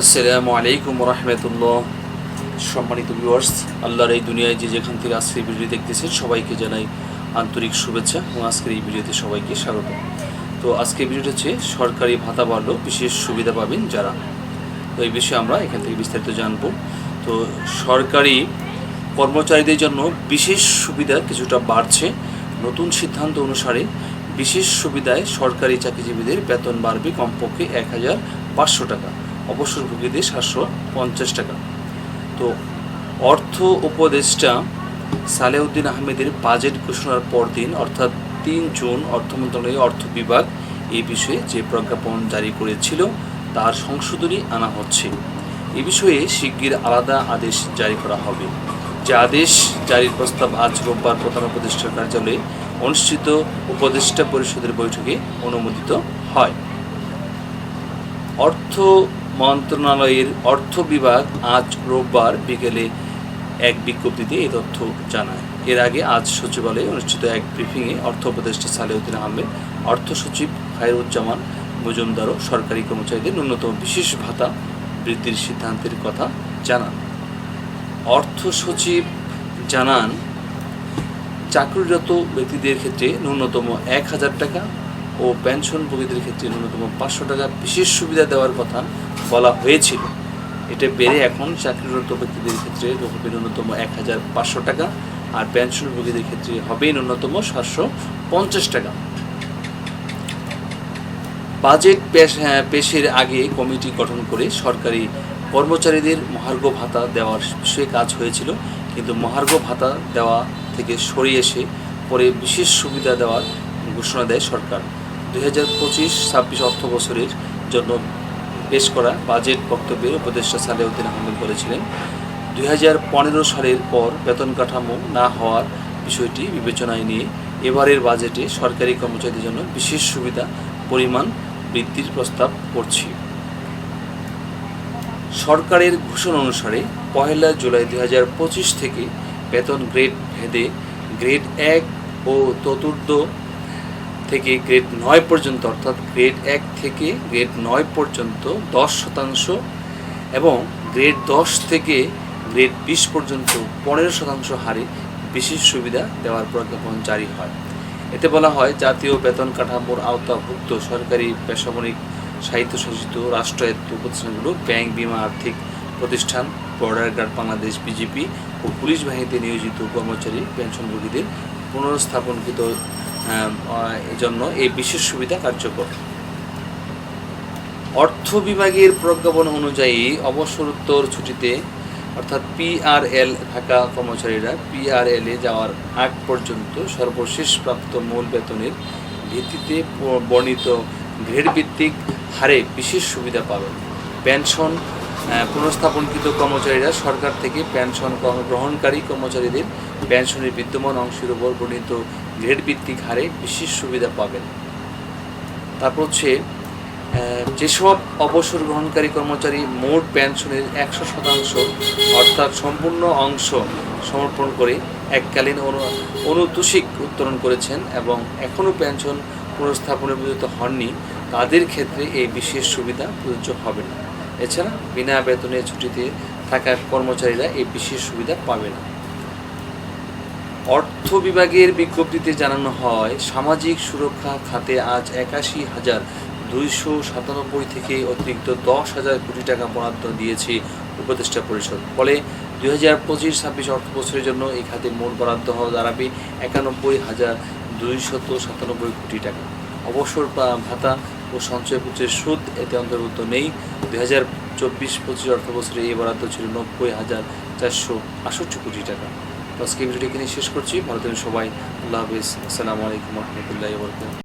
আসসালামু আলাইকুম রহমতুল্লাহ। সম্মানিত ভিউয়ার্স আল্লাহর এই দুনিয়ায় যে যেখান থেকে আজকের এই ভিডিও দেখতেছে সবাইকে জানাই আন্তরিক শুভেচ্ছা এবং আজকের এই ভিডিওতে সবাইকে স্বাগত। তো আজকের ভিডিওটা হচ্ছে, সরকারি ভাতা বাড়লো, বিশেষ সুবিধা পাবেন যারা। তো এই বিষয়ে আমরা এখান থেকে বিস্তারিত জানব। তো সরকারি কর্মচারীদের জন্য বিশেষ সুবিধা কিছুটা বাড়ছে। নতুন সিদ্ধান্ত অনুসারে বিশেষ সুবিধায় সরকারি চাকরিজীবীদের বেতন বাড়বে কমপক্ষে এক হাজার পাঁচশো টাকা। অবসরভোগীদের সাতশো পঞ্চাশ টাকা। তো অর্থ উপদেষ্টা সালেউদ্দিন আহমেদের বাজেট ঘোষণার পরদিন, অর্থাৎ তিন জুন, অর্থ মন্ত্রণালয়ের অর্থ বিভাগ এই বিষয়ে যে প্রজ্ঞাপন জারি করেছিল, তার সংশোধনী আনা হচ্ছে। এ বিষয়ে শিগগির আলাদা আদেশ জারি করা হবে। যে আদেশ জারির প্রস্তাব আজ রোববার প্রধান উপদেষ্টার কার্যালয়ে অনুষ্ঠিত উপদেষ্টা পরিষদের বৈঠকে অনুমোদিত হয়। অর্থ মন্ত্রণালয়ের অর্থ বিভাগ আজ রোববার বিকেলে এক বিজ্ঞপ্তিতে এই তথ্য জানায়। এর আগে আজ সচিবালয়ে অনুষ্ঠিত এক ব্রিফিংয়ে অর্থ উপদেষ্টা সালেউদ্দিন আহমেদ, অর্থ সচিব খায়রুজ্জামান মজুমদারও সরকারি কর্মচারীদের ন্যূনতম বিশেষ ভাতা বৃদ্ধির সিদ্ধান্তের কথা জানান। অর্থ সচিব জানান, চাকরিরত ব্যক্তিদের ক্ষেত্রে ন্যূনতম এক হাজার টাকা ও পেনশনভোগীদের ক্ষেত্রে ন্যূনতম পাঁচশো টাকা বিশেষ সুবিধা দেওয়ার কথা বলা হয়েছিল। এটা বেড়ে এখন চাকরিরত ব্যক্তিদের ক্ষেত্রে হবে ন্যূনতম এক হাজার পাঁচশো টাকা আর পেনশনভোগীদের ক্ষেত্রে হবে ন্যূনতম সাতশো পঞ্চাশ টাকা। বাজেট হ্যাঁ, পেশের আগে কমিটি গঠন করে সরকারি কর্মচারীদের মহার্ঘ ভাতা দেওয়ার বিষয়ে কাজ হয়েছিল কিন্তু মহার্ঘ ভাতা দেওয়া থেকে সরিয়ে এসে পরে বিশেষ সুবিধা দেওয়ার ঘোষণা দেয় সরকার। দুই হাজার পঁচিশ ছাব্বিশ অর্থ বছরের জন্য পেশ করা বাজেট বক্তব্যে উপদেষ্টা সালেউদ্দিন আহমেদ বলেছিলেন, দুই হাজার পনেরো সালের পর বেতন কাঠামো না হওয়ার বিষয়টি বিবেচনায় নিয়ে এবারের বাজেটে সরকারি কর্মচারীদের জন্য বিশেষ সুবিধা পরিমাণ বৃদ্ধির প্রস্তাব করছি। সরকারের ঘোষণা অনুসারে পহেলা জুলাই দুই হাজার পঁচিশ থেকে বেতন গ্রেড ভেদে গ্রেড এক ও চতুর্থ থেকে গ্রেড নয় পর্যন্ত, অর্থাৎ গ্রেড এক থেকে গ্রেড নয় পর্যন্ত দশ শতাংশ এবং গ্রেড দশ থেকে গ্রেড বিশ পর্যন্ত পনেরো শতাংশ হারে বিশেষ সুবিধা দেওয়ার প্রজ্ঞাপন জারি হয়। এতে বলা হয়, জাতীয় বেতন কাঠামোর আওতাভুক্ত সরকারি বেসামরিক স্বায়ত্তশাসিত রাষ্ট্রায়ত্ত প্রতিষ্ঠানগুলো, ব্যাংক বিমা আর্থিক প্রতিষ্ঠান, বর্ডার গার্ড বাংলাদেশ বিজেপি ও পুলিশ বাহিনীতে নিয়োজিত কর্মচারী, পেনশনভোগীদের পুনর্স্থাপনকৃত জন্য এই বিশেষ সুবিধা কার্যকর। অর্থ বিভাগের প্রজ্ঞাপন অনুযায়ী অবসরোত্তর ছুটিতে, অর্থাৎ পিআরএল থাকা কর্মচারীরা পিআরএল যাওয়ার আগ পর্যন্ত সর্বশেষ প্রাপ্ত মূল বেতনের ভিত্তিতে বর্ণিত গ্রেড ভিত্তিক হারে বিশেষ সুবিধা পাবেন। পেনশন আহ, পুনর্স্থাপনকৃত কর্মচারীরা সরকার থেকে পেনশন গ্রহণকারী কর্মচারীদের পেনশনের বিদ্যমান অংশের উপর বর্ণিত গ্রেড ভিত্তিক হারে বিশেষ সুবিধা পাবেন। তারপর হচ্ছে যেসব অবসর গ্রহণকারী কর্মচারী মোট পেনশনের একশো শতাংশ অর্থাৎ সম্পূর্ণ অংশ সমর্পণ করে এককালীন অনু- অনুতোষিক উত্তোলন করেছেন এবং এখনও পেনশন পুনর্স্থাপনে পর্যন্ত হননি তাদের ক্ষেত্রে এই বিশেষ সুবিধা প্রযোজ্য হবে না। এছাড়া বিনা বেতনে ছুটিতে থাকা কর্মচারীরা এই বিশেষ সুবিধা পাবে না। অর্থ বিভাগের বিজ্ঞপ্তিতে জানানো হয়, সামাজিক সুরক্ষা খাতে আজ একাশি হাজার দুইশো সাতানব্বই থেকে অতিরিক্ত দশ হাজার কোটি টাকা বরাদ্দ দিয়েছে উপদেষ্টা পরিষদ। ফলে দুই হাজার পঁচিশ ছাব্বিশ অর্থ বছরের জন্য এই খাতে মোট বরাদ্দ হওয়া দাঁড়াবে একানব্বই হাজার দুইশত সাতানব্বই কোটি টাকা। অবসর ভাতা ও সঞ্চয়পত্রের সুদ এতে অন্তর্ভুক্ত নেই। দুই হাজার চব্বিশ পঁচিশ অর্থ বছরে এই বরাদ্দ ছিল নব্বই হাজার চারশো আষট্টি কোটি টাকা। আজকে ভিডিওটি এখানে শেষ করছি। ভারতের সবাই। আল্লাহ হাফিজ। আসসালামু আলাইকুম রহমতুল্লাহ